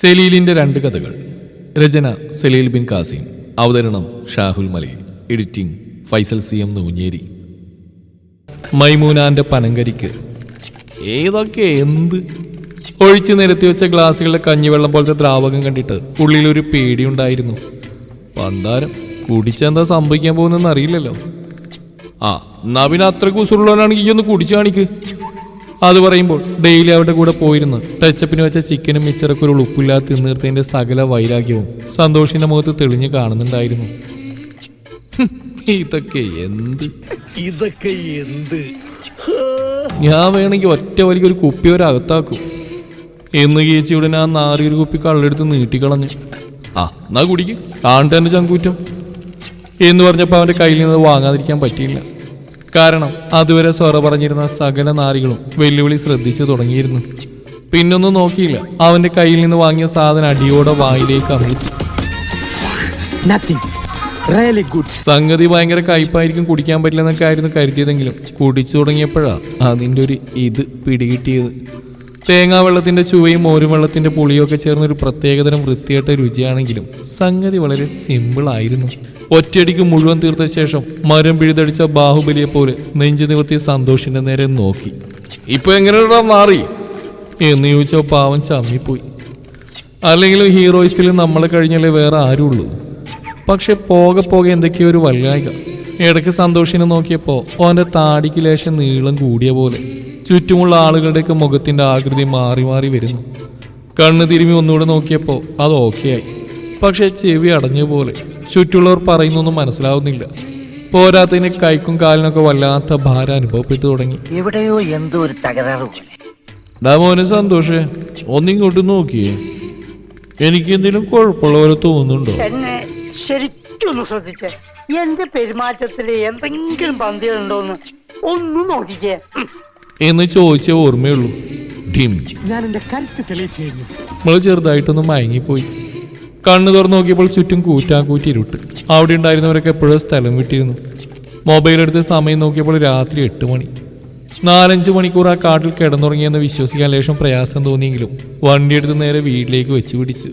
സലീലിന്റെ രണ്ട് കഥകൾ. രചന സലീൽ ബിൻ കാസിം അവതരണം Shahul Malayil. Editing Faisal C M Noonjeri. മൈമൂനാന്റെ പനങ്കരിക്ക്. ഏതൊക്കെ എന്ത്? ഒഴിച്ചു നിരത്തി വെച്ച ഗ്ലാസ്സുകളിലെ കഞ്ഞിവെള്ളം പോലത്തെ ദ്രാവകം കണ്ടിട്ട് ഉള്ളിലൊരു പേടിയുണ്ടായിരുന്നു. പണ്ടാരം കുടിച്ചെന്താ സംഭവിക്കാൻ പോകുന്നെന്ന് അറിയില്ലല്ലോ. ആ എന്നാ പിന്നെ അത്ര കൂസുള്ളവനാണെങ്കിൽ ഈ ഒന്ന് കുടിച്ചു കാണിക്ക്. അത് പറയുമ്പോൾ ഡെയിലി അവരുടെ കൂടെ പോയിരുന്ന്. ടച്ചപ്പിന് വെച്ച ചിക്കനും മിച്ചറൊക്കെ ഒരു ഉപ്പില്ലാതെ തിന്നീർത്തതിന്റെ സകല വൈരാഗ്യവും സന്തോഷിന്റെ മുഖത്ത് തെളിഞ്ഞു കാണുന്നുണ്ടായിരുന്നു. ഇതൊക്കെ എന്ത്? ഇതൊക്കെ എന്ത്? ഞാൻ വേണമെങ്കിൽ ഒറ്റ വലിക്ക് ഒരു കുപ്പി ഒരകത്താക്കും എന്ന് കീച്ചി ഉടനെ ആ നാറിയൊരു കുപ്പി കള്ളെടുത്ത് നീട്ടിക്കളഞ്ഞു. ആ എന്നാ കുടിക്ക്. കാണട്ടെ ചങ്കൂറ്റം. എന്ന് പറഞ്ഞപ്പോൾ അവന്റെ കയ്യിൽ നിന്ന് വാങ്ങാതിരിക്കാൻ പറ്റിയില്ല. കാരണം അതുവരെ സ്വറ പറഞ്ഞിരുന്ന സകല നാരികളും വെല്ലുവിളി ശ്രദ്ധിച്ചു തുടങ്ങിയിരുന്നു. പിന്നൊന്നും നോക്കിയില്ല. അവന്റെ കയ്യിൽ നിന്ന് വാങ്ങിയ സാധനം അടിയോടെ വായിലേക്ക് ഗുഡ് സംഗതി ഭയങ്കര കയ്പായിരിക്കും കുടിക്കാൻ പറ്റില്ലെന്നൊക്കെ ആയിരുന്നു കരുതിയതെങ്കിലും കുടിച്ചു തുടങ്ങിയപ്പോഴാണ് അതിന്റെ ഒരു ഇത് പിടികിട്ടിയത്. തേങ്ങാ വെള്ളത്തിന്റെ ചുവയും മോരും പുളിയൊക്കെ ചേർന്ന ഒരു പ്രത്യേകതരം വൃത്തിയായിട്ട രുചിയാണെങ്കിലും സംഗതി വളരെ സിമ്പിൾ ആയിരുന്നു. ഒറ്റയടിക്ക് മുഴുവൻ തീർത്ത ശേഷം മരം പിഴുതടിച്ച ബാഹുബലിയെ പോലെ നെഞ്ചു നിവർത്തി സന്തോഷിന്റെ നേരെ നോക്കി. ഇപ്പൊ എങ്ങനെയുള്ള മാറി? എന്ന് ചോദിച്ചോ പാവം ചമ്മിപ്പോയി. അല്ലെങ്കിലും ഹീറോയിസ്റ്റിൽ നമ്മളെ കഴിഞ്ഞാലേ വേറെ ആരുള്ളൂ. പക്ഷെ പോകെ പോകെ എന്തൊക്കെയോ ഒരു വല്ലായിക ഇടയ്ക്ക് സന്തോഷിനെ നോക്കിയപ്പോൾ ഓന്റെ താടിക്ക് ലേശം നീളം കൂടിയ പോലെ. ചുറ്റുമുള്ള ആളുകളുടെയൊക്കെ മുഖത്തിന്റെ ആകൃതി മാറി മാറി വരുന്നു. കണ്ണ് തിരുമി ഒന്നുകൂടെ നോക്കിയപ്പോൾ അത് ഓക്കെ ആയി. പക്ഷെ ചെവി അടഞ്ഞ പോലെ ചുറ്റുള്ളവർ പറയുന്നൊന്നും മനസ്സിലാവുന്നില്ല. പോരാത്തതിന് കൈക്കും കാലിനൊക്കെ വല്ലാത്ത ഭാരം അനുഭവപ്പെട്ടു തുടങ്ങി. എവിടെയോ എന്തോ ഒരു തകരാറ് മോനെ സന്തോഷേ ഒന്നിങ്ങോട്ട് നോക്കിയേ. എനിക്ക് എന്തെങ്കിലും കുഴപ്പമുള്ള പോലെ തോന്നുന്നുണ്ടോ? എന്നെ ശരിക്കൊന്ന് ശ്രദ്ധിച്ചേ. എന്റെ പെരുമാറ്റത്തിൽ എന്തെങ്കിലും പന്തികളുണ്ടോന്ന് ഒന്ന് നോക്കിക്കേ. എന്ന് ചോദിച്ചേ ഓർമ്മയുള്ളൂ. ഡിം. ഞാൻ എന്റെ കരുത്ത് തെളിയിച്ചു കഴിഞ്ഞു. നമ്മൾ ചെറുതായിട്ടൊന്ന് മയങ്ങിപ്പോയി. കണ്ണു തുറന്ന് നോക്കിയപ്പോൾ ചുറ്റും കൂറ്റാക്കൂറ്റി ഇരുട്ട്. അവിടെ ഉണ്ടായിരുന്നവരൊക്കെ എപ്പോഴും സ്ഥലം വിട്ടിരുന്നു. മൊബൈൽ എടുത്ത് സമയം നോക്കിയപ്പോൾ രാത്രി എട്ട് മണി. നാലഞ്ച് മണിക്കൂർ ആ കാട്ടിൽ കിടന്നുറങ്ങിയെന്ന് വിശ്വസിക്കാൻ ലേശം പ്രയാസം തോന്നിയെങ്കിലും വണ്ടി എടുത്ത് നേരെ വീട്ടിലേക്ക് വെച്ച് പിടിച്ച്.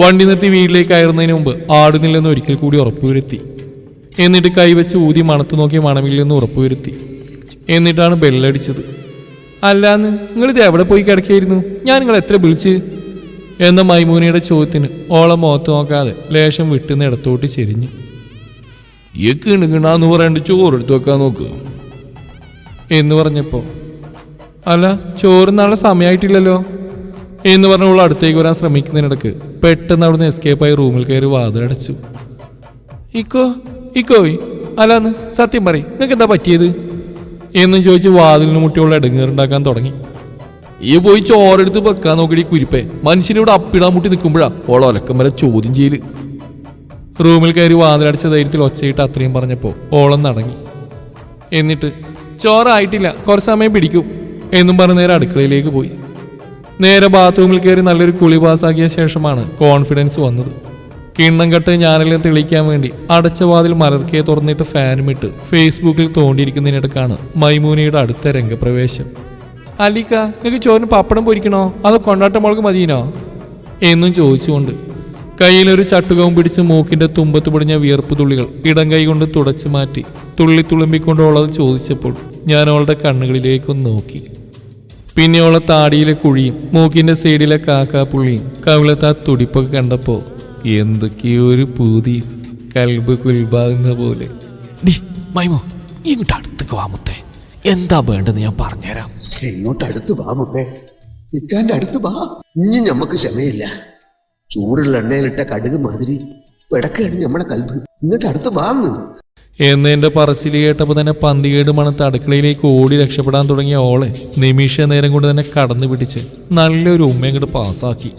വണ്ടി നിർത്തി വീട്ടിലേക്ക് ആയിരുന്നതിന് മുമ്പ് ആടുന്നില്ലെന്ന് ഒരിക്കൽ കൂടി ഉറപ്പുവരുത്തി. എന്നിട്ട് കൈവച്ച് ഊതി മണത്തു നോക്കി മണമില്ലെന്ന് ഉറപ്പുവരുത്തി. എന്നിട്ടാണ് ബെല്ലടിച്ചത്. അല്ലാന്ന് നിങ്ങളിത് എവിടെ പോയി കിടക്കായിരുന്നു ഞാൻ നിങ്ങൾ എത്ര വിളിച്ച്? എന്ന മൈമൂനയുടെ ചോദ്യത്തിന് ഓളം മുഖത്ത് നോക്കാതെ ലേശം വിട്ടുന്ന ഇടത്തോട്ട് ചെരിഞ്ഞു. ഈ കിണുകിണാന്ന് പറയണ്ട് ചോറെടുത്ത് വെക്കാൻ നോക്ക്. എന്ന് പറഞ്ഞപ്പോ അല്ല ചോറ് നാളെ സമയമായിട്ടില്ലല്ലോ എന്ന് പറഞ്ഞവൾ അടുത്തേക്ക് വരാൻ ശ്രമിക്കുന്നതിനിടക്ക് പെട്ടെന്ന് അവിടുന്ന് എസ്കേപ്പ് ആയി റൂമിൽ കയറി വാതിലടച്ചു. ഇക്കോ ഇക്കോയ് അല്ലാന്ന് സത്യം പറയും നിങ്ങൾക്ക് എന്താ പറ്റിയത്? എന്നും ചോദിച്ച് വാതിലിന് മുട്ടിയുള്ള ഇടങ്ങേറുണ്ടാക്കാൻ തുടങ്ങി. ഈ പോയി ചോറെടുത്ത് വെക്കാൻ നോക്കി കുരിപ്പേ. മനുഷ്യനിവിടെ അപ്പിടാൻ മുട്ടി നിൽക്കുമ്പോഴാ ഓളെ ഒലക്കം വരെ ചോദ്യം ചെയ്യൽ. റൂമിൽ കയറി വാതിലടച്ച ധൈര്യത്തിൽ ഒച്ചയിട്ട് അത്രയും പറഞ്ഞപ്പോൾ ഓളം നടങ്ങി. എന്നിട്ട് ചോറായിട്ടില്ല കുറച്ച് സമയം പിടിക്കും എന്നും പറഞ്ഞ് നേരെ അടുക്കളയിലേക്ക് പോയി. നേരെ ബാത്റൂമിൽ കയറി നല്ലൊരു കുളി പാസ്സാക്കിയ ശേഷമാണ് കോൺഫിഡൻസ് വന്നത്. കിണ്ണം കെട്ട് ഞാനെല്ലാം തെളിയിക്കാൻ വേണ്ടി അടച്ച വാതിൽ മലർക്കെ തുറന്നിട്ട് ഫാനും ഇട്ട് ഫേസ്ബുക്കിൽ തോണ്ടിയിരിക്കുന്നതിനിടക്കാണ് മൈമൂനയുടെ അടുത്ത രംഗപ്രവേശം. അലിക്ക നിങ്ങൾക്ക് ചോറിന് പപ്പടം പൊരിക്കണോ? അതോ കൊണ്ടാട്ട മുളക് മതിയിനോ? എന്നും ചോദിച്ചുകൊണ്ട് കയ്യിലൊരു ചട്ടുകവും പിടിച്ച് മൂക്കിന്റെ തുമ്പത്ത് പൊടിഞ്ഞ വിയർപ്പ് തുള്ളികൾ ഇടം കൈ കൊണ്ട് തുടച്ചു മാറ്റി തുള്ളി തുളുമ്പിക്കൊണ്ട് അവളത് ചോദിച്ചപ്പോൾ ഞാൻ അവളുടെ കണ്ണുകളിലേക്കൊന്ന് നോക്കി. പിന്നെ അവളെ താടിയിലെ കുഴിയും മൂക്കിന്റെ സൈഡിലെ കാക്കാപ്പുള്ളിയും കവിളത്തെ ആ തുടിപ്പൊക്കെ കണ്ടപ്പോ എന്തൊക്കെയോ ഒരു പൂതി. കൽബ് കുൽബാകുന്ന പോലെ. ഡി മൈമോ ഇങ്ങോട്ട് അടുത്തേക്ക് വാമുത്തേ എന്താ വേണ്ടെന്ന് ഞാൻ പറഞ്ഞുതരാം. ഇങ്ങോട്ട് അടുത്ത് വാ മുത്തേ. ഇക്കാന്റെ അടുത്ത് വാ. ഇനി ഞമ്മക്ക് ക്ഷമയില്ല. ചൂടുള്ള എണ്ണയിലിട്ട കടുക് മാതിരി പിടക്കാണ് നമ്മുടെ കൽബ്. ഇങ്ങോട്ട് അടുത്ത് വാന്ന്. എന്നെന്റെ പറച്ചിൽ കേട്ടപ്പോൾ തന്നെ പന്തികേട് മണത്ത് അടുക്കളയിലേക്ക് ഓടി രക്ഷപ്പെടാൻ തുടങ്ങിയ ഓളെ നിമിഷ നേരം കൊണ്ട് തന്നെ കടന്നു പിടിച്ച് നല്ലൊരു ഉമ്മയും കൂടെ പാസ്സാക്കി.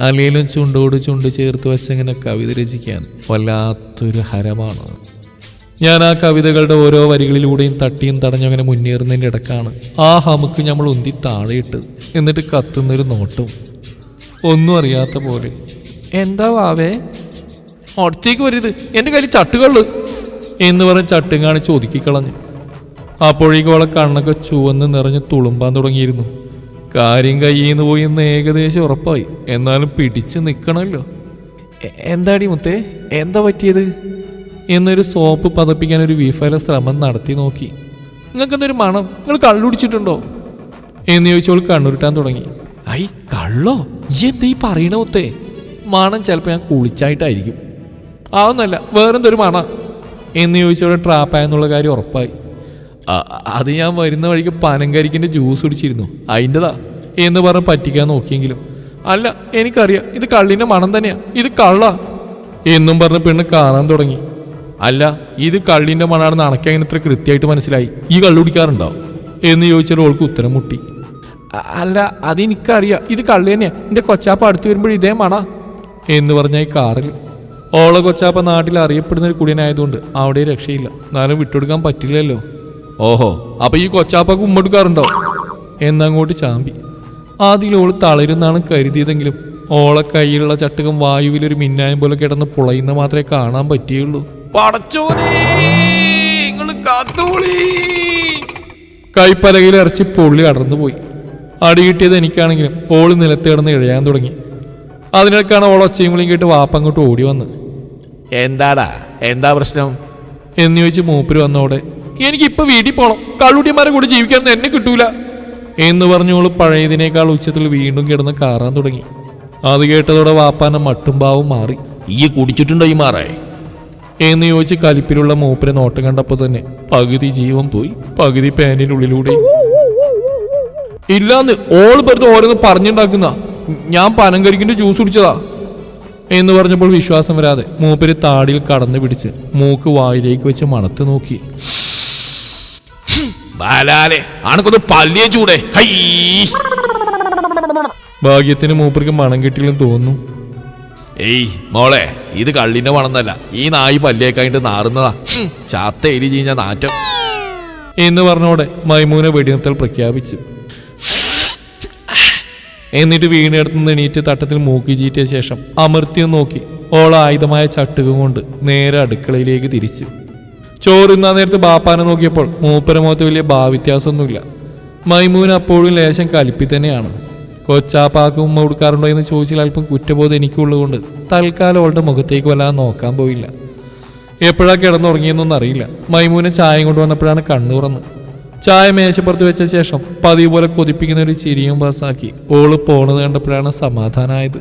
അല്ലെങ്കിലും ചുണ്ടോട് ചുണ്ട് ചേർത്ത് വെച്ചങ്ങനെ കവിത രചിക്കാൻ വല്ലാത്തൊരു ഹരമാണ്. ഞാൻ ആ കവിതകളുടെ ഓരോ വരികളിലൂടെയും തട്ടിയും തടഞ്ഞങ്ങനെ മുന്നേറുന്നതിന്റെ ഇടക്കാണ്. ആ ഹമുക്ക് നമ്മൾ ഉന്തി താഴെയിട്ട് എന്നിട്ട് കത്തുന്നൊരു നോട്ടും. ഒന്നും അറിയാത്ത പോലെ. എന്താ വാവേ? അടുത്തേക്ക് വരരുത്. എന്റെ കയ്യിൽ ചട്ടുകൾ എന്ന് പറഞ്ഞ് ചട്ടും കാണിച്ച് ഒതുക്കിക്കളഞ്ഞു. അപ്പോഴേക്കും അവളെ കണ്ണൊക്കെ ചുവന്ന് നിറഞ്ഞ് തുളുമ്പാൻ തുടങ്ങിയിരുന്നു. കാര്യം കയ്യിൽ നിന്ന് പോയി എന്ന് ഏകദേശം ഉറപ്പായി. എന്നാലും പിടിച്ചു നിൽക്കണമല്ലോ എന്താടി മുത്തേ? എന്താ പറ്റിയത്? എന്നൊരു സോപ്പ് പതപ്പിക്കാൻ ഒരു വിഫല ശ്രമം നടത്തി നോക്കി. നിങ്ങൾക്ക് എന്തൊരു മണം? നിങ്ങൾ കള്ളുടിച്ചിട്ടുണ്ടോ എന്ന് ചോദിച്ചോൾ കണ്ണുരുട്ടാൻ തുടങ്ങി. ഐ കള്ളോ? ഈ എന്താ ഈ പറയണ മുത്തേ? മണം ചിലപ്പോൾ ഞാൻ കുളിച്ചായിട്ടായിരിക്കും. അതൊന്നല്ല വേറെന്തൊരു മണ? എന്ന് ചോദിച്ചോടെ ട്രാപ്പായെന്നുള്ള കാര്യം ഉറപ്പായി. അത് ഞാൻ വരുന്ന വഴിക്ക് പനങ്കരിക്കിന്റെ ജ്യൂസ് കുടിച്ചിരുന്നു. അതിന്റെതാ എന്ന് പറഞ്ഞ് പറ്റിക്കാൻ നോക്കിയെങ്കിലും. അല്ല എനിക്കറിയാം ഇത് കള്ളിന്റെ മണം തന്നെയാണ് ഇത് കള്ള. എന്നും പറഞ്ഞ് പെണ്ണ് കാണാൻ തുടങ്ങി. അല്ല ഇത് കള്ളിന്റെ മണാണെന്ന് അണക്കാൻ ഇത്ര കൃത്യമായിട്ട് മനസ്സിലായി. ഈ കള്ളു കുടിക്കാറുണ്ടോ? എന്ന് ചോദിച്ചാൽ ഓൾക്ക് ഉത്തരം മുട്ടി. അല്ല അതെനിക്കറിയാം ഇത് കള്ളി തന്നെയാണ് എന്റെ കൊച്ചാപ്പ അടുത്ത് വരുമ്പോൾ ഇതേ മണ. എന്ന് പറഞ്ഞ ഈ കാറിൽ. ഓള കൊച്ചാപ്പ നാട്ടിൽ അറിയപ്പെടുന്ന ഒരു കുടിയനായതുകൊണ്ട് അവിടെ രക്ഷയില്ല. എന്നാലും വിട്ടുകൊടുക്കാൻ പറ്റില്ലല്ലോ. ഓഹോ അപ്പൊ ഈ കൊച്ചാപ്പ ഉമ്മെടുക്കാറുണ്ടോ? എന്നങ്ങോട്ട് ചാമ്പി. ആദ്യം ഓൾ തളരുന്നാണ് കരുതിയതെങ്കിലും ഓളെ കയ്യിലുള്ള ചട്ടുകം വായുവിലൊരു മിന്നായം പോലെ കിടന്ന് പുളയുന്ന മാത്രമേ കാണാൻ പറ്റിയുള്ളൂ. കൈപ്പലകയിൽ ഇറച്ചി പൊള്ളി അടർന്നുപോയി അടി കിട്ടിയത് എനിക്കാണെങ്കിലും ഓൾ നിലത്ത് കിടന്ന് ഇഴയാൻ തുടങ്ങി. അതിനൊക്കെയാണ് ഓൾ ഒച്ചയും വിളിയും കേട്ട് വാപ്പ അങ്ങോട്ട് ഓടി വന്നത് എന്താടാ? എന്താ പ്രശ്നം? എന്ന് ചോദിച്ച് മൂപ്പര് വന്നോടെ എനിക്ക് ഇപ്പൊ വീട്ടിൽ പോണം. കള്ളുട്ടിമാരെ കൂടി ജീവിക്കാൻ എന്നെ കിട്ടൂല. എന്ന് പറഞ്ഞോൾ പഴയതിനേക്കാൾ ഉച്ചത്തിൽ വീണ്ടും കിടന്ന് കാറാൻ തുടങ്ങി. അത് കേട്ടതോടെ വാപ്പാന മട്ടും ഭാവം മാറി. ഈ കുടിച്ചിട്ടുണ്ടോ ഈ മാറേ? എന്ന് ചോദിച്ച് കലിപ്പിലുള്ള മൂപ്പരെ നോട്ടം കണ്ടപ്പോ തന്നെ പകുതി ജീവൻ പോയി പകുതി പാനിനുള്ളിലൂടെ ഇല്ലാന്ന് ഓൾ വെറുതെ ഓരോന്ന് പറഞ്ഞുണ്ടാക്കുന്ന. ഞാൻ പനം കരിക്കിന്റെ ജ്യൂസ് കുടിച്ചതാ. എന്ന് പറഞ്ഞപ്പോൾ വിശ്വാസം വരാതെ മൂപ്പര് താടിയിൽ കടന്നു പിടിച്ച് മൂക്ക് വായിലേക്ക് വെച്ച് മണത്ത് നോക്കി. ബാലാലെ ആണക്കൊന്ന് പല്ലിയെ ചൂടെ. ഹൈ. ഭാഗ്യത്തിന് മൂപ്പർക്ക് മണം കിട്ടിയില്ലെന്ന് തോന്നുന്നു. ഏയ് മോളെ ഇത് കള്ളിന്റെ മണമെന്നല്ല ഈ നായി പല്ലിയേക്കായിട്ട് നാറുന്നതാ. ചാത്ത എലി ചീഞ്ഞ നാറ്റം. എന്ന് പറഞ്ഞോടെ മൈമൂനെ വെടിനിർത്തൽ പ്രഖ്യാപിച്ചു. എന്നിട്ട് വീണെടുത്ത് നിന്ന് എണീറ്റ് തട്ടത്തിൽ മൂക്കി ചീറ്റിയ ശേഷം അമർത്തിയും നോക്കി. ഓള ആയുധമായ ചട്ടുകം കൊണ്ട് നേരെ അടുക്കളയിലേക്ക് തിരിച്ചു. ചോറുന്നാ നേരത്ത് ബാപ്പാനെ നോക്കിയപ്പോൾ മൂപ്പരമുഖത്ത് വലിയ ഭാവ്യത്യാസമൊന്നുമില്ല മൈമൂൻ അപ്പോഴും ലേശം കലിപ്പി തന്നെയാണ്. കൊച്ചാപ്പാക്ക് ഉമ്മ കൊടുക്കാറുണ്ടോ എന്ന് ചോദിച്ചാൽ അല്പം കുറ്റബോധം എനിക്കുള്ളതുകൊണ്ട് തൽക്കാലം അവളുടെ മുഖത്തേക്ക് വല്ലാതെ നോക്കാൻ പോയില്ല. എപ്പോഴാ കിടന്നുറങ്ങിയെന്നൊന്നും അറിയില്ല. മൈമൂനെ ചായ കൊണ്ടുവന്നപ്പോഴാണ് കണ്ണു തുറന്ന്. ചായ മേശപ്പുറത്ത് വെച്ച ശേഷം പതിവ് പോലെ കൊതിപ്പിക്കുന്ന ഒരു ചിരിയും പാസ്സാക്കി ഓൾ പോണത് കണ്ടപ്പോഴാണ് സമാധാനമായത്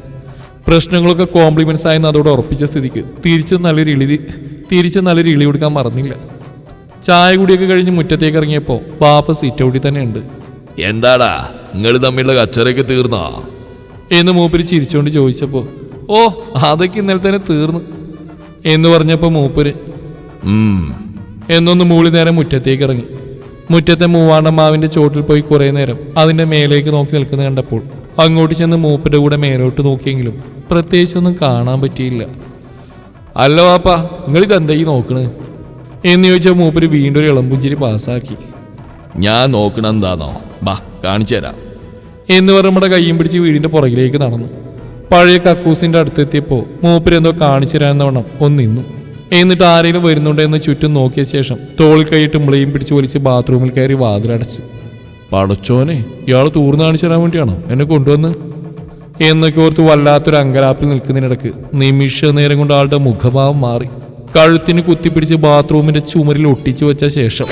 പ്രശ്നങ്ങളൊക്കെ കോംപ്ലിമെന്റ്സ് ആയെന്ന് അതോടെ ഉറപ്പിച്ച സ്ഥിതിക്ക് തിരിച്ച് നല്ലൊരു ഇളി തിരിച്ച് നല്ലൊരു ഇളി കൊടുക്കാൻ മറന്നില്ല. ചായ കുടിയൊക്കെ കഴിഞ്ഞ് മുറ്റത്തേക്ക് ഇറങ്ങിയപ്പോൾ ബാപ്പ സീറ്റ് ഔട്ടിൽ തന്നെ ഉണ്ട് എന്താടാ? നിങ്ങൾ തമ്മിലുള്ള കച്ചറയൊക്കെ തീർന്നാ? എന്ന് മൂപ്പര് ചിരിച്ചുകൊണ്ട് ചോദിച്ചപ്പോൾ ഓ അതൊക്കെ ഇന്നലെ തന്നെ തീർന്നു. എന്ന് പറഞ്ഞപ്പോൾ മൂപ്പര് എന്നൊന്ന് മൂളി നേരം മുറ്റത്തേക്ക് ഇറങ്ങി. മുറ്റത്തെ മൂവാണ്ട മാവിന്റെ ചോട്ടിൽ പോയി കുറെ നേരം അതിന്റെ മേലേക്ക് നോക്കി നിൽക്കുന്നത് കണ്ടപ്പോൾ അങ്ങോട്ട് ചെന്ന് മൂപ്പരുടെ കൂടെ മേലോട്ട് നോക്കിയെങ്കിലും പ്രത്യേകിച്ചൊന്നും കാണാൻ പറ്റിയില്ല. അല്ല വാപ്പാ നിങ്ങൾ ഇതെന്താ ഈ നോക്കണ്? എന്ന് ചോദിച്ചാൽ മൂപ്പര് വീണ്ടും ഒരു ഇളമ്പുഞ്ചിരി പാസ്സാക്കി. ഞാൻ നോക്കണ എന്താന്നോ ബാ കാണിച്ചു തരാം. എന്ന് പറഞ്ഞ് നമ്മുടെ കയ്യും പിടിച്ച് വീടിന്റെ പുറകിലേക്ക് നടന്നു. പഴയ കക്കൂസിന്റെ അടുത്തെത്തിയപ്പോൾ മൂപ്പര് എന്തോ കാണിച്ചു തരാമെന്ന വണ്ണം ഒന്ന് നിന്നു. എന്നിട്ട് ആരെങ്കിലും വരുന്നുണ്ടോ എന്ന് ചുറ്റും നോക്കിയ ശേഷം തോളിൽ കൈയിട്ട് മുളയും പിടിച്ച് വലിച്ച് ബാത്റൂമിൽ കയറി വാതിലടച്ചു. പടച്ചോനെ ഇയാൾ തൂർന്ന് കാണിച്ചു തരാൻ വേണ്ടിയാണോ എന്നെ കൊണ്ടുവന്ന്? എന്നൊക്കെ ഓർത്ത് വല്ലാത്തൊരു അങ്കലാപ്പിൽ നിൽക്കുന്നതിനിടക്ക് നിമിഷ നേരം കൊണ്ട് ആളുടെ മുഖഭാവം മാറി. കഴുത്തിന് കുത്തിപ്പിടിച്ച് ബാത്റൂമിന്റെ ചുമരിൽ ഒട്ടിച്ചു വെച്ച ശേഷം.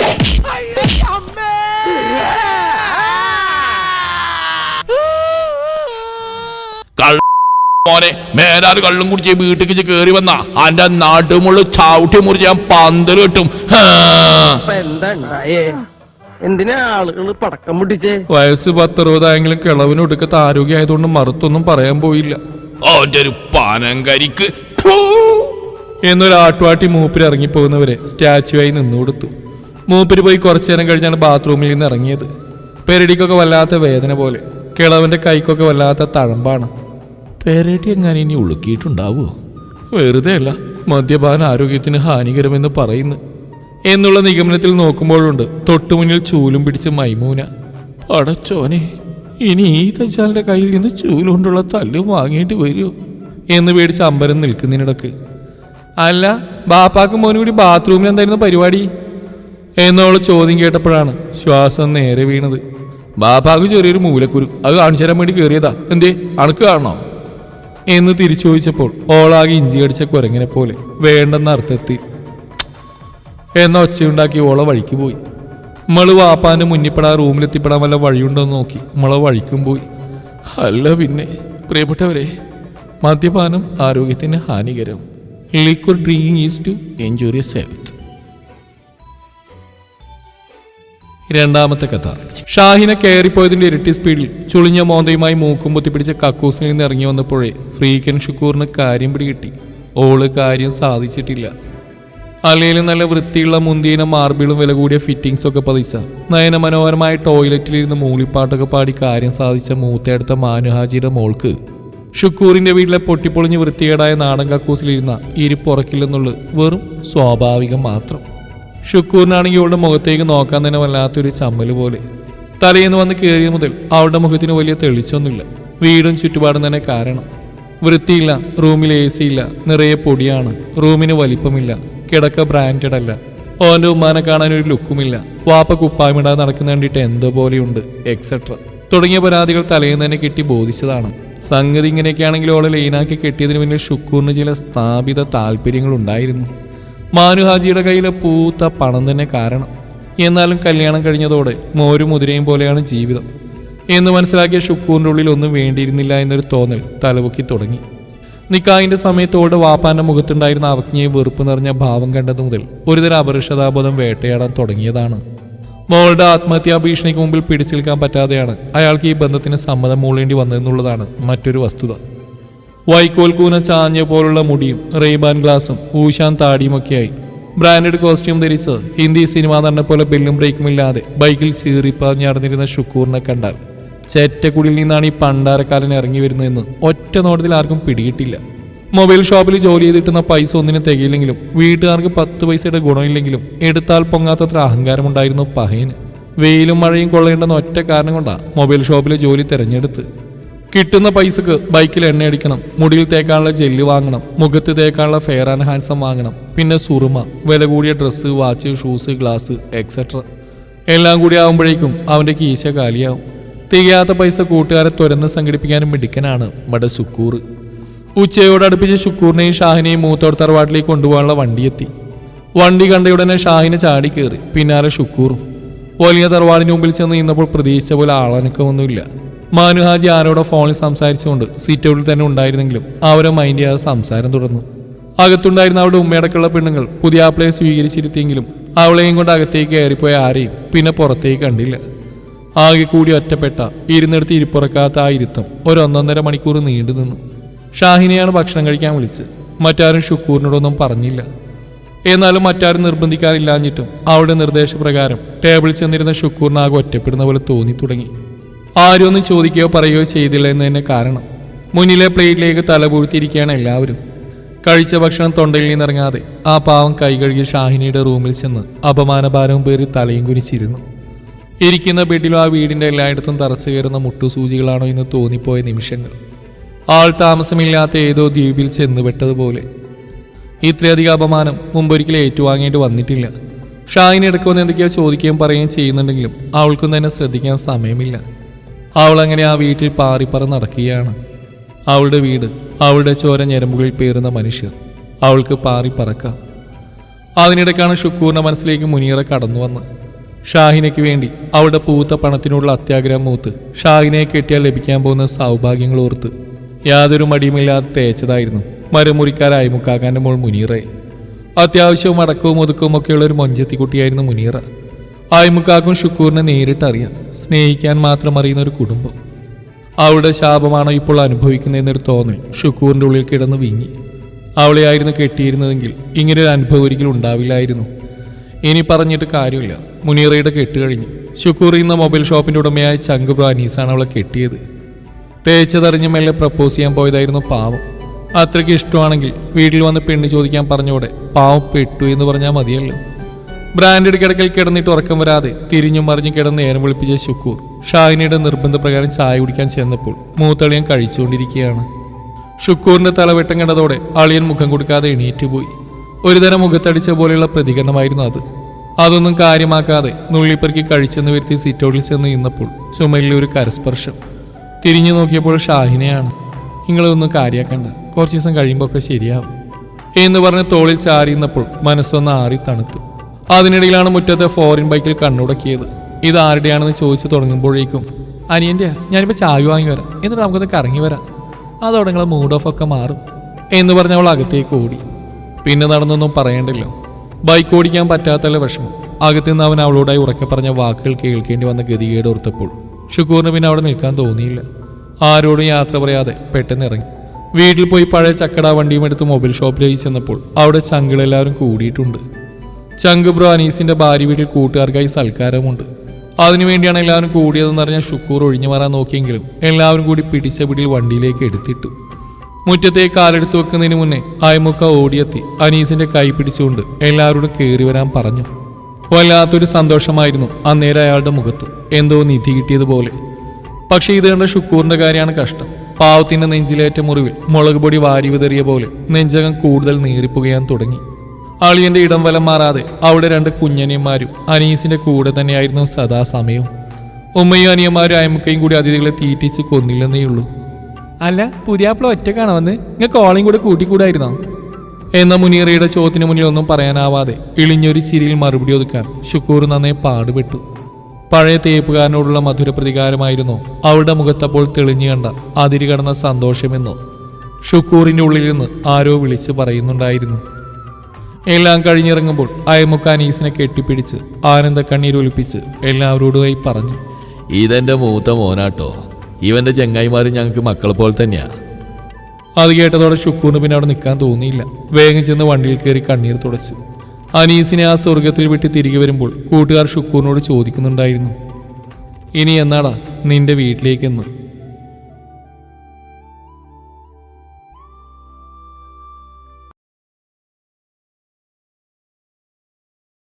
മോനെ കള്ളും കുടിച്ച് വീട്ടിലേക്ക് കയറി വന്ന. അന്റെ നാട്ടുമുള്ള ചവിട്ടി മുറിച്ച് ഞാൻ പന്തൽ കിട്ടും എന്താ എന്തിനാ ആളുകൾ പടക്കം പൊട്ടിച്ചേ? വയസ്സ് പത്തറുപതായെങ്കിലും കിളവിന് ആരോഗ്യം ആരോഗ്യമായതുകൊണ്ട് മറുത്തൊന്നും പറയാൻ പോയില്ല. അവന്റെ ഒരു പാനങ്കരിക്ക് എന്നൊരു ആട്ടുവാട്ടി മൂപ്പര് ഇറങ്ങിപ്പോകുന്നവരെ സ്റ്റാച്ചുവായി നിന്നു കൊടുത്തു മൂപ്പര് പോയി കുറച്ചു നേരം കഴിഞ്ഞാണ് ബാത്റൂമിൽ നിന്ന് ഇറങ്ങിയത്. പെരടിക്കൊക്കെ വല്ലാത്ത വേദന പോലെ. കിളവന്റെ കൈക്കൊക്കെ വല്ലാത്ത തഴമ്പാണ്. പെരടി എങ്ങനെ ഇനി ഉളുക്കിയിട്ടുണ്ടാവോ? വെറുതെ അല്ല മദ്യപാന ആരോഗ്യത്തിന് ഹാനികരമെന്ന് പറയുന്നു. എന്നുള്ള നിഗമനത്തിൽ നോക്കുമ്പോഴുണ്ട്. തൊട്ടുമുന്നിൽ ചൂലും പിടിച്ച് മൈമൂന. പടച്ചോനെ ഇനി ഈ തച്ചാലിന്റെ കയ്യിൽ നിന്ന് ചൂലുകൊണ്ടുള്ള തല്ലും വാങ്ങേണ്ടി വരുമോ എന്ന് പേടിച്ച് അമ്പരം നിൽക്കുന്നതിനിടക്ക്. അല്ല ബാപ്പാക്ക് മോനും കൂടി ബാത്റൂമിൽ എന്തായിരുന്നു പരിപാടി? എന്നുള്ള ചോദ്യം കേട്ടപ്പോഴാണ് ശ്വാസം നേരെ വീണത്. ബാപ്പാക്ക് ചെറിയൊരു മൂലക്കുരു അത് കാണിച്ചു തരാൻ വേണ്ടി കയറിയതാ എന്തേ അണക്ക് കാണണോ? എന്ന് തിരിച്ചു ചോദിച്ചപ്പോൾ ഓളാകെ ഇഞ്ചി കടിച്ച കുരങ്ങിനെ പോലെ വേണ്ടെന്ന അർത്ഥത്തിൽ എന്ന ഒച്ചയുണ്ടാക്കി ഓള വഴിക്ക് പോയി. മൾ വാപ്പാന് മുന്നിപ്പെടാ റൂമിലെത്തിപ്പെടാൻ വല്ല വഴിയുണ്ടോ എന്ന് നോക്കി നമ്മളെ വഴിക്കും പോയി. അല്ല പിന്നെ പ്രിയപ്പെട്ടവരെ മദ്യപാനം ആരോഗ്യത്തിന് ഹാനികരം. Liquid drinking is to injurious health രണ്ടാമത്തെ കഥ. ഷാഹിനെ കയറിപ്പോയതിന്റെ ഇരട്ടി സ്പീഡിൽ ചുളിഞ്ഞ മോന്തയുമായി മൂക്കും പൊത്തിപ്പിടിച്ച കക്കൂസിൽ നിന്ന് ഇറങ്ങി വന്നപ്പോഴേ ഫ്രീക്കൻ ഷുക്കൂറിന് കാര്യം പിടികിട്ടി. ഓൾ കാര്യം സാധിച്ചിട്ടില്ല. അല്ലെങ്കിലും നല്ല വൃത്തിയുള്ള മുന്തിയിന മാർബിളും വില കൂടിയ ഫിറ്റിംഗ്സ് ഒക്കെ പതിച്ച. മനോഹരമായ ടോയ്ലറ്റിലിരുന്ന് മൂളിപ്പാട്ടൊക്കെ പാടി കാര്യം സാധിച്ച മൂത്തയടുത്ത മാനുഹാജിയുടെ മോൾക്ക്. ഷുക്കൂറിന്റെ വീട്ടിലെ പൊട്ടിപ്പൊളിഞ്ഞ് വൃത്തികേടായ നാടൻ കക്കൂസിലിരുന്ന ഇരിപ്പുറക്കില്ലെന്നുള്ളത് വെറും സ്വാഭാവികം മാത്രം. ഷുക്കൂറിനാണെങ്കിൽ അവളുടെ മുഖത്തേക്ക് നോക്കാൻ തന്നെ വല്ലാത്തൊരു ചമ്മൽ പോലെ. തലേന്ന് വന്ന് കയറിയ മുതൽ അവളുടെ മുഖത്തിന് വലിയ തെളിച്ചൊന്നുമില്ല. വീടും ചുറ്റുപാടും തന്നെ കാരണം. വൃത്തിയില്ല റൂമിൽ എ സി ഇല്ല നിറയെ പൊടിയാണ് റൂമിന് വലിപ്പമില്ല കിടക്ക ബ്രാൻഡഡ് അല്ല. ഓന്റെ ഉമ്മാനെ കാണാൻ ഒരു ലുക്കുമില്ല വാപ്പ കുപ്പായമിടാതെ നടക്കുന്ന കണ്ടിട്ട് എന്തോ പോലെയുണ്ട് എക്സെട്ര തുടങ്ങിയ പരാതികൾ തലേന്ന് തന്നെ കിട്ടി ബോധിച്ചതാണ്. സംഗതി ഇങ്ങനെയൊക്കെയാണെങ്കിൽ ഓളെ ലൈനാക്കി കെട്ടിയതിന് പിന്നിൽ ഷുക്കൂറിന് ചില സ്ഥാപിത താല്പര്യങ്ങൾ ഉണ്ടായിരുന്നു മാനുഹാജിയുടെ കയ്യിലെ പൂത്ത പണം തന്നെ കാരണം. എന്നാലും കല്യാണം കഴിഞ്ഞതോടെ മോരും മുതിരയും പോലെയാണ് ജീവിതം. എന്ന് മനസ്സിലാക്കിയ ഷുക്കൂറിന്റെ ഉള്ളിൽ ഒന്നും വേണ്ടിയിരുന്നില്ല എന്നൊരു തോന്നൽ തലപൊക്കി തുടങ്ങി. നിക്കായിന്റെ സമയത്തോടെ വാപ്പാന്റെ മുഖത്തുണ്ടായിരുന്ന അവജ്ഞയെ വെറുപ്പ് നിറഞ്ഞ ഭാവം കണ്ടത് മുതൽ ഒരുതരം അപരിഷതാബോധം വേട്ടയാടാൻ തുടങ്ങിയതാണ്. മോളുടെ ആത്മഹത്യാ ഭീഷണിക്ക് മുമ്പിൽ പിടിച്ചു പറ്റാതെയാണ് അയാൾക്ക് ഈ ബന്ധത്തിന് സമ്മതം മൂളേണ്ടി വന്നതെന്നുള്ളതാണ് മറ്റൊരു വസ്തുത. വൈക്കോൽ കൂന ചാഞ്ഞ പോലുള്ള മുടിയും റെയ്ബാൻ ഗ്ലാസും ഊശാൻ താടിയുമൊക്കെയായി. ബ്രാൻഡഡ് കോസ്റ്റ്യൂം ധരിച്ച് ഹിന്ദി സിനിമ നടന്ന പോലെ ബെല്ലും ബ്രേക്കും ഇല്ലാതെ ബൈക്കിൽ ചീറിപ്പാഞ്ഞടന്നിരുന്ന ഷുക്കൂറിനെ കണ്ടാൽ ചെറ്റക്കുടിയിൽ നിന്നാണ് ഈ പണ്ടാരക്കാലൻ ഇറങ്ങി വരുന്നതെന്ന് ഒറ്റ നോട്ടത്തിൽ ആർക്കും പിടികിട്ടില്ല. മൊബൈൽ ഷോപ്പിൽ ജോലി ചെയ്തിട്ടുന്ന പൈസ ഒന്നിനും തികയില്ലെങ്കിലും വീട്ടുകാർക്ക് പത്ത് പൈസയുടെ ഗുണമില്ലെങ്കിലും എടുത്താൽ പൊങ്ങാത്തത്ര അഹങ്കാരമുണ്ടായിരുന്നു പഹയന്. വെയിലും മഴയും കൊള്ളേണ്ടെന്ന ഒറ്റ കാരണം കൊണ്ടാണ് മൊബൈൽ ഷോപ്പിലെ ജോലി തിരഞ്ഞെടുത്ത്. കിട്ടുന്ന പൈസക്ക് ബൈക്കിൽ എണ്ണ അടിക്കണം മുടിയിൽ തേക്കാനുള്ള ജെല്ല് വാങ്ങണം മുഖത്ത് തേക്കാനുള്ള ഫെയർ ആൻഡ് ഹാൻസം വാങ്ങണം പിന്നെ സുറുമ വില കൂടിയ dress watch shoes glass etcetera എല്ലാം കൂടി ആവുമ്പോഴേക്കും അവന്റെ കീശ കാലിയാവും. തികയാത്ത പൈസ കൂട്ടുകാരെ തുരന്ന് സംഘടിപ്പിക്കാനും മിടുക്കനാണ് മട സുക്കൂർ. ഉച്ചയോട് അടുപ്പിച്ച് ശുക്കൂറിനെയും ഷാഹിനെയും മൂത്തോട് തറവാട്ടിലേക്ക് കൊണ്ടുപോകാനുള്ള വണ്ടിയെത്തി. വണ്ടി കണ്ടയുടനെ ഷാഹിനെ ചാടി കയറി. പിന്നാലെ ഷുക്കൂറും വലിയ തറവാടിന് മുമ്പിൽ ചെന്ന് നിന്നപ്പോൾ പ്രതീക്ഷിച്ച പോലെ ആളനക്കമൊന്നുമില്ല. മാനുഹാജി ആരോടോ ഫോണിൽ സംസാരിച്ചുകൊണ്ട് സീറ്റൗട്ടിൽ തന്നെ ഉണ്ടായിരുന്നെങ്കിലും അവരെ മൈൻഡ് ചെയ്യാതെ സംസാരം തുടർന്നു. അകത്തുണ്ടായിരുന്ന അവരുടെ ഉമ്മയടക്കമുള്ള പെണ്ണുങ്ങൾ പുതിയ ആപ്പിളെ സ്വീകരിച്ചിരുത്തിയെങ്കിലും അവളെയും കൊണ്ട് അകത്തേക്ക് കയറിപ്പോയ ആരെയും പിന്നെ പുറത്തേക്ക് കണ്ടില്ല. ആകെ കൂടി ഒറ്റപ്പെട്ട ഇരുന്നിടത്ത് ഇരിപ്പുറക്കാത്ത ആ ഇരുത്തം ഒരു മണിക്കൂർ നീണ്ടു നിന്നു. ഷാഹിനെയാണ് ഭക്ഷണം കഴിക്കാൻ വിളിച്ചത്. മറ്റാരും ഷുക്കൂറിനോടൊന്നും പറഞ്ഞില്ല. എന്നാലും മറ്റാരും നിർബന്ധിക്കാറില്ലാഞ്ഞിട്ടും അവളുടെ നിർദ്ദേശപ്രകാരം ടേബിളിൽ ചെന്നിരുന്ന ഷുക്കൂറിനാകെ ഒറ്റപ്പെടുന്ന പോലെ തോന്നി തുടങ്ങി. ആരും ഒന്നും ചോദിക്കുകയോ പറയുകയോ ചെയ്തില്ല എന്ന് തന്നെ കാരണം. മുന്നിലെ പ്ലേറ്റിലേക്ക് തലപൂഴ്ത്തിയിരിക്കുകയാണ് എല്ലാവരും. കഴിച്ച ഭക്ഷണം തൊണ്ടയിൽ നിന്നിറങ്ങാതെ ആ പാവം കൈ കഴുകി ഷാഹിനിയുടെ റൂമിൽ ചെന്ന് അപമാനഭാരവും പേറി തലയും കുനിച്ചിരുന്നു. ഇരിക്കുന്ന ബെഡിലും ആ വീടിന്റെ എല്ലായിടത്തും തറച്ചു കയറുന്ന മുട്ടുസൂചികളാണോ എന്ന് തോന്നിപ്പോയ നിമിഷങ്ങൾ. ആൾ താമസമില്ലാത്ത ഏതോ ദ്വീപിൽ ചെന്നുപെട്ടതുപോലെ. ഇത്രയധികം അപമാനം മുമ്പൊരിക്കലും ഏറ്റുവാങ്ങേണ്ടി വന്നിട്ടില്ല. ഷായിനെ എടുക്കുമെന്ന് എന്തൊക്കെയോ ചോദിക്കുകയും പറയുകയും ചെയ്യുന്നുണ്ടെങ്കിലും അവൾക്കും തന്നെ ശ്രദ്ധിക്കാൻ സമയമില്ല. അവൾ അങ്ങനെ ആ വീട്ടിൽ പാറിപ്പറ നടക്കുകയാണ്. അവളുടെ വീട് അവളുടെ ചോര ഞരമ്പുകളിൽ പേറുന്ന മനുഷ്യർ. അവൾക്ക് പാറിപ്പറക്കാം. അതിനിടയ്ക്കാണ് ഷുക്കൂറിന്റെ മനസ്സിലേക്ക് മുനീറ കടന്നു വന്ന് ഷാഹിനയ്ക്ക് വേണ്ടി അവളുടെ പൂത്ത പണത്തിനുള്ള അത്യാഗ്രഹം മൂത്ത് ഷാഹിനയെ കെട്ടിയാൽ ലഭിക്കാൻ പോകുന്ന സൗഭാഗ്യങ്ങൾ ഓർത്ത് യാതൊരു മടിയുമില്ലാതെ തേച്ചതായിരുന്നു മരമുറിക്കാരായി മുക്കാക്കാന്റെ മോൾ മുനീറയെ അത്യാവശ്യവും അടക്കവും ഒതുക്കവും ഒക്കെയുള്ള ഒരു മൊഞ്ചത്തിക്കുട്ടിയായിരുന്നു മുനീറ. ആയിമുക്കാക്കും ഷുക്കൂറിനെ നേരിട്ടറിയാം സ്നേഹിക്കാൻ മാത്രം അറിയുന്ന ഒരു കുടുംബം. അവളുടെ ശാപമാണോ ഇപ്പോൾ അനുഭവിക്കുന്നതെന്നൊരു തോന്നൽ ഷുക്കൂറിന്റെ ഉള്ളിൽ കിടന്ന് വീങ്ങി. അവളെയായിരുന്നു കെട്ടിയിരുന്നതെങ്കിൽ ഇങ്ങനെ ഒരു അനുഭവം ഒരിക്കലും ഉണ്ടാവില്ലായിരുന്നു. ഇനി പറഞ്ഞിട്ട് കാര്യമില്ല. മുനീറയുടെ കെട്ട് കഴിഞ്ഞു. ഷുക്കൂർ ഇന്ന മൊബൈൽ ഷോപ്പിന്റെ ഉടമയായ ചങ്കുബ്ര അനീസാണ് അവളെ കെട്ടിയത്. തേച്ചതറിഞ്ഞ് മെല്ലെ പ്രപ്പോസ് ചെയ്യാൻ പോയതായിരുന്നു പാവം. അത്രയ്ക്ക് ഇഷ്ടമാണെങ്കിൽ വീട്ടിൽ വന്ന് പെണ്ണ് ചോദിക്കാൻ പറഞ്ഞോടെ പാവം പെട്ടു എന്ന് പറഞ്ഞാൽ മതിയല്ലോ. ബ്രാൻഡഡ് കിടക്കൽ കിടന്നിട്ട് ഉറക്കം വരാതെ തിരിഞ്ഞും മറിഞ്ഞു കിടന്ന് നേരം വിളിപ്പിച്ച ശുക്കൂർ ഷാഹിനിയുടെ നിർബന്ധപ്രകാരം ചായ കുടിക്കാൻ ചെന്നപ്പോൾ മൂത്തളിയൻ കഴിച്ചുകൊണ്ടിരിക്കുകയാണ്. ഷുക്കൂറിന്റെ തലവെട്ടം കണ്ടതോടെ അളിയൻ മുഖം കൊടുക്കാതെ എണീറ്റുപോയി ഒരുതരം മുഖത്തടിച്ച പോലെയുള്ള പ്രതികരണമായിരുന്നു അത്. അതൊന്നും കാര്യമാക്കാതെ നുള്ളിപ്പെറുക്കി കഴിച്ചെന്ന് വരുത്തി സിറ്റൗട്ടിൽ ചെന്ന് നിന്നപ്പോൾ ചുമലിലെ ഒരു കരസ്പർശം. തിരിഞ്ഞു നോക്കിയപ്പോൾ ഷാഹിനെയാണ്. നിങ്ങളൊന്നും കാര്യാക്കണ്ട. കുറച്ച് ദിവസം കഴിയുമ്പോൾ ഒക്കെ ശരിയാവും. എന്ന് പറഞ്ഞ് തോളിൽ ചാരിയുന്നപ്പോൾ മനസ്സൊന്ന് ആറി തണുത്തു. അതിനിടയിലാണ് മുറ്റത്തെ ഫോറിൻ ബൈക്കിൽ കണ്ണുടക്കിയത്. ഇത് ആരുടെയാണെന്ന് ചോദിച്ചു തുടങ്ങുമ്പോഴേക്കും അനിയന്റെ ഞാനിപ്പോൾ ചായ വാങ്ങി വരാം. എന്നിട്ട് നമുക്കൊന്ന് കറങ്ങി വരാം. അതോടെ നിങ്ങളെ മൂഡ് ഓഫ് ഒക്കെ മാറും. എന്ന് പറഞ്ഞ് അവൾ അകത്തേക്ക് ഓടി. പിന്നെ നടന്നൊന്നും പറയണ്ടല്ലോ. ബൈക്ക് ഓടിക്കാൻ പറ്റാത്തല്ല വിഷമം. അകത്തുനിന്ന് അവൻ അവളോടായി ഉറക്കെ പറഞ്ഞ വാക്കുകൾ കേൾക്കേണ്ടി വന്ന ഗതികേട് ഓർത്തപ്പോൾ ഷുക്കൂറിന് പിന്നെ അവിടെ നിൽക്കാൻ തോന്നിയില്ല. ആരോടും യാത്ര പറയാതെ പെട്ടെന്ന് ഇറങ്ങി. വീട്ടിൽ പോയി പഴയ ചക്കട വണ്ടിയും എടുത്ത് മൊബൈൽ ഷോപ്പിലേക്ക് ചെന്നപ്പോൾ അവിടെ ചങ്കളെല്ലാവരും കൂടിയിട്ടുണ്ട്. ചങ്ക് ബ്രോ അനീസിന്റെ ഭാര്യ വീട്ടിൽ കൂട്ടുകാർക്കായി സൽക്കാരമുണ്ട്. അതിനുവേണ്ടിയാണ് എല്ലാവരും കൂടിയതെന്ന് അറിഞ്ഞ ഷുക്കൂർ ഒഴിഞ്ഞു മാറാൻ നോക്കിയെങ്കിലും എല്ലാവരും കൂടി പിടിച്ച പിടിയിൽ വണ്ടിയിലേക്ക് എടുത്തിട്ടു. മുറ്റത്തേക്ക് കാലെടുത്ത് വെക്കുന്നതിന് മുന്നേ അയമുക്ക ഓടിയെത്തി അനീസിന്റെ കൈ പിടിച്ചുകൊണ്ട് എല്ലാവരോടും കയറി വരാൻ പറഞ്ഞു. വല്ലാത്തൊരു സന്തോഷമായിരുന്നു അന്നേരം അയാളുടെ മുഖത്ത് എന്തോ നിധി കിട്ടിയതുപോലെ. പക്ഷെ ഇത് കണ്ട ഷുക്കൂറിന്റെ കാര്യമാണ് കഷ്ടം. പാവത്തിന്റെ നെഞ്ചിലേറ്റ മുറിവിൽ മുളക് പൊടി വാരി വിതറിയ പോലെ നെഞ്ചകം കൂടുതൽ നീറിപ്പുകയാൻ തുടങ്ങി. അളിയന്റെ ഇടം വലം മാറാതെ അവിടെ രണ്ട് കുഞ്ഞനിയന്മാരും അനീസിന്റെ കൂടെ തന്നെയായിരുന്നു സദാസമയവും. ഉമ്മയും അനിയന്മാരും അയമുക്കയും കൂടി അതിഥികളെ തീറ്റിച്ച് കൊന്നില്ലെന്നേ ഉള്ളൂ അല്ല പുതിയാപ്പിള ഒറ്റക്കാണോ വന്ന്? നിങ്ങൾ കോളിംഗ് കൂടെ കൂട്ടിക്കൂടായിരുന്നോ? എന്ന മുനീറയുടെ ചോദ്യത്തിന് മുന്നിൽ ഒന്നും പറയാനാവാതെ ഇളിഞ്ഞൊരു ചിരിയിൽ മറുപടി ഒതുക്കാൻ ഷുക്കൂർ നന്നേ പാടുപെട്ടു. പഴയ തേപ്പുകാരനോടുള്ള മധുര പ്രതികാരമായിരുന്നു അവളുടെ മുഖത്തപ്പോൾ തെളിഞ്ഞു കണ്ട അതിരി കടന്ന സന്തോഷമെന്നോ. ഷുക്കൂറിന്റെ ഉള്ളിൽ നിന്ന് ആരോ വിളിച്ച് പറയുന്നുണ്ടായിരുന്നു. എല്ലാം കഴിഞ്ഞിറങ്ങുമ്പോൾ അയമുക്കാനീസിനെ കെട്ടിപ്പിടിച്ച് ആനന്ദ കണ്ണീരൊലിപ്പിച്ച് എല്ലാവരോടുമായി പറഞ്ഞു. ഇതെന്റെ മൂത്ത മോനാട്ടോ. ഇവന്റെ ചെങ്ങായിമാർ ഞങ്ങൾക്ക് മക്കളെ പോലെ തന്നെയാ. അത് കേട്ടതോടെ ഷുക്കൂറിന് പിന്നെ അവിടെ നിൽക്കാൻ തോന്നിയില്ല. വേഗം ചെന്ന് വണ്ടിയിൽ കയറി കണ്ണീർ തുടച്ചു. അനീസിനെ ആ സ്വർഗത്തിൽ വിട്ട് തിരികെ വരുമ്പോൾ കൂട്ടുകാർ ഷുക്കൂറിനോട് ചോദിക്കുന്നുണ്ടായിരുന്നു ഇനി എന്നാടാ നിന്റെ വീട്ടിലേക്കെന്ന്